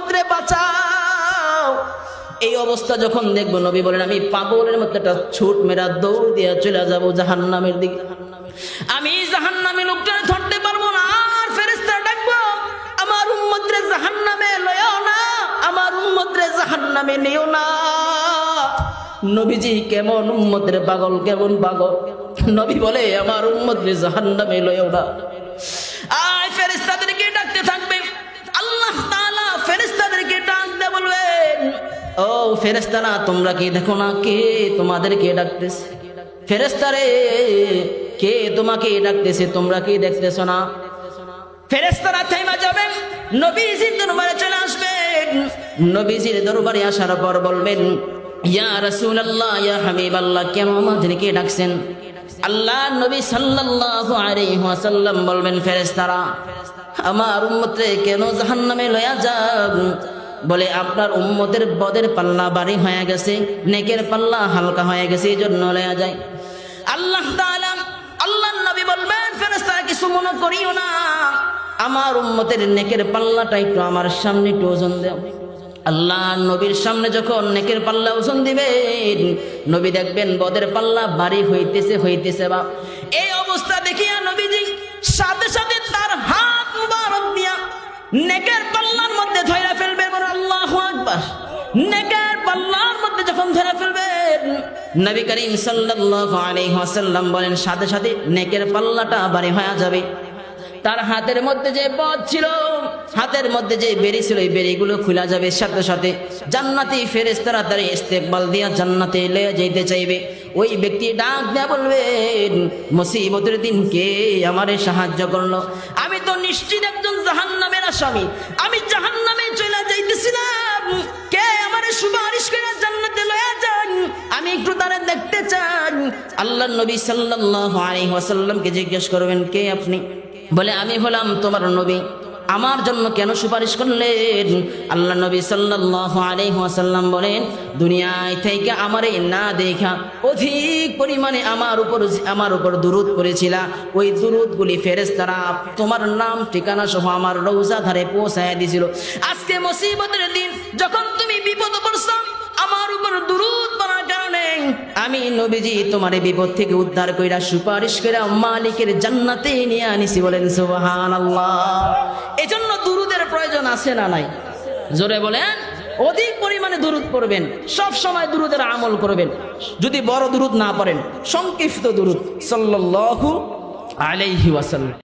উম্মত রে বাঁচাও। এই অবস্থা যখন দেখব, নবী বলেন, আমি পাগলের মধ্যে একটা ছুট মেরা দৌড় দিয়ে চলে যাব জাহান্নামের দিকে। আমি জাহান্নামে লোকটা ধরতে পারব না, আর ফেরেস্তা ডাকবো, আমার উম্মত রে জাহান্নামে লয়ও না, আমার উম্মত রে জাহান্নামে নিও না। নবীজি, কেমন উম্মতের পাগল, কেমন পাগল? নবী বলে, আমার উম্মতের জাহান্নামে লয়ও না। আয়, ফেরেশতাদেরকে ডাকতে থাকবে ও ফেরেশতারা, তোমরা কি দেখো না কে তোমাদেরকে ডাকতেছে? ফেরেস্তারে কে তোমাকে ডাকতেছে, তোমরা কি দেখতেছো না? ফেরেস্তারা থেমা যাবেন নবীজির দরবারে চলে আসবেন নবীজির দরবারে আসার পর বলবেন, ইয়া রাসূলুল্লাহ, ইয়া হাবিবাল্লাহ, কেন আমাদেরকে ডাকছেন? আল্লাহ নবী সাল্লাল্লাহু আলাইহি ওয়াসাল্লাম বলবেন, ফেরেশতারা, আমার উম্মতরে কেন জাহান্নামে লয়া যান? বলে, আপনার উম্মতের বদের পাল্লা বাড়ি হয়ে গেছে, নেকের পাল্লা হালকা হয়ে গেছে, এই জন্য লয়া যায়। আল্লাহ আল্লাহ নবী বলবেন, ফেরেশতারা কিছু মনে করিও না। আমার উম্মতের নেকের পাল্লাটা একটু আমার সামনে একটু ওজন দেও। আল্লাহ নবীর সামনে যখন নেকের পাল্লা ওজন দিবেন, নবী দেখবেন বদের পাল্লা বাড়ি হইতেছে হইতেছে বা এই অবস্থা দেখিয়া নবীজি সাথে সাথে তার হাত মুবারক দিয়া নেকের নেকের পাল্লার মধ্যে যখন ধরে ফেলবেন, নবী করিম সাল্লাল্লাহু আলাইহি ওয়াসাল্লাম বলেন, সাথে সাথে নেকের পাল্লাটা বাড়ি হয়ে যাবে। তার হাতের মধ্যে যে পথ ছিল, হাতের মধ্যে যে বেরি ছিল, এই বেরিগুলো খোলা যাবে। সাথে সাথে জান্নাতি ফেরেশতারা তার ইস্তেকবাল দিয়া জান্নাতে লয়ে যেতে চাইবে। ওই ব্যক্তি ডাক দেয়া বলবেন মুসিবতের দিন কে আমারে সাহায্য করল? আমি তো নিশ্চিত একজন জাহান্নামের আসামি। আমি জাহান্নামে তারা দেখতে চান। আল্লাহ নবী সাল্লাল্লাহু আলাইহি ওয়াসাল্লামকে জিজ্ঞেস করবেন, কে আপনি? বলে, আমি হলাম তোমার নবী। আমার জন্য কেন সুপারিশ করলেন? আল্লাহ নবী সাল্লাল্লাহু আলাইহি ওয়াসাল্লাম বলেন, দুনিয়ায় থেকে আমারে না দেখা অধিক পরিমাণে আমার উপর আমার উপর দুরুদ করেছিলা। ওই দুরুদগুলি ফেরেশতারা তোমার নাম ঠিকানা সহ আমার রৌজা ধারে পৌঁছায় দিছিল। আজকে মুসিবতের দিন, যখন তুমি বিপদ পড়ছো, আমার উপর দুরুদ আমি নবীজি তোমার বিপদ থেকে উদ্ধার কইরা সুপারিশ কইরা মালিকের জান্নাতে নিয়ে আনিছি বলেন, সুবহানাল্লাহ। এজন্য দুরুদের প্রয়োজন আছে না নাই? জোরে বলেন, অধিক পরিমাণে দুরুদ পড়বেন, সব সময় দুরুদের আমল করবেন। যদি বড় দুরুদ না পড়েন, সংক্ষিপ্ত দুরুদ, সাল্লাল্লাহু আলাইহি ওয়াসাল্লাম।